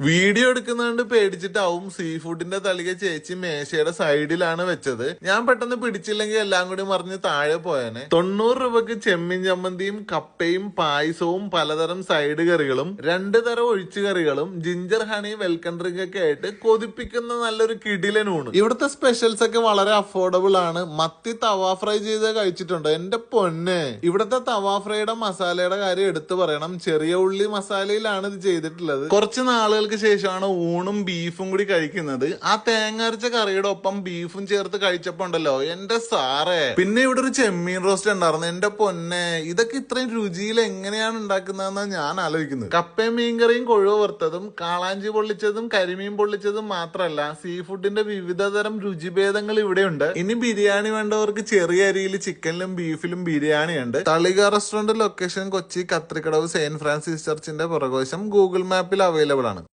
Video എടുക്കുന്നതുകൊണ്ട് പേടിച്ചിട്ടാവും see ഫുഡിന്റെ തളിക ചേച്ചി മേശയുടെ സൈഡിലാണ് വെച്ചത്. ഞാൻ പെട്ടെന്ന് പിടിച്ചില്ലെങ്കിൽ എല്ലാം കൂടി മറിഞ്ഞ് താഴെ പോയേനെ. തൊണ്ണൂറ് രൂപക്ക് ചെമ്മീൻ ചമ്മന്തിയും കപ്പയും പായസവും പലതരം സൈഡ് കറികളും രണ്ട് തരം ഒഴിച്ചു കറികളും ജിഞ്ചർ ഹണി വെൽക്കം ഡ്രിങ്ക് ഒക്കെ ആയിട്ട് കൊതിപ്പിക്കുന്ന നല്ലൊരു കിടിലനൂണ് ഇവിടുത്തെ സ്പെഷ്യൽസ് ഒക്കെ വളരെ അഫോർഡബിൾ ആണ്. മത്തി തവ ഫ്രൈ ചെയ്ത് കഴിച്ചിട്ടുണ്ട്? എന്റെ പൊന്നെ. ഇവിടുത്തെ തവ ഫ്രൈയുടെ മസാലയുടെ കാര്യം എടുത്തു പറയണം. ചെറിയ ഉള്ളി മസാലയിലാണ് ഇത് ചെയ്തിട്ടുള്ളത്. കുറച്ച് നാളുകൾക്ക് ശേഷമാണ് ഊണും ബീഫും കൂടി കഴിക്കുന്നത്. ആ തേങ്ങ അരച്ച കറിയുടെ ഒപ്പം ബീഫും ചേർത്ത് കഴിച്ചപ്പോ ഉണ്ടല്ലോ എന്റെ സാറേ. പിന്നെ ഇവിടെ ഒരു ചെമ്മീൻ റോസ്റ്റ് ഉണ്ടായിരുന്നു എന്റെ പൊന്നെ. ഇതൊക്കെ ഇത്രയും രുചിയിൽ എങ്ങനെയാണ് ഉണ്ടാക്കുന്നതെന്ന് ഞാൻ ആലോചിക്കുന്നത്. കപ്പയും മീൻകറിയും കൊഴുവ വറുത്തതും കാളാഞ്ചി പൊള്ളിച്ചതും കരിമീൻ പൊള്ളിച്ചതും മാത്രമല്ല സീ ഫുഡിന്റെ വിവിധ തരം രുചിഭേദങ്ങൾ ഇവിടെയുണ്ട്. ഇനി ബിരിയാണി വേണ്ടവർക്ക് ചെറിയ അരിയിൽ ചിക്കനിലും ബീഫിലും ബിരിയാണി ഉണ്ട്. Thalika restaurant location Kochi Kathrikadavu saint Francis ചർച്ചിന്റെ പുറകോശം ഗൂഗിൾ മാപ്പിൽ അവൈലബിൾ ആണ്.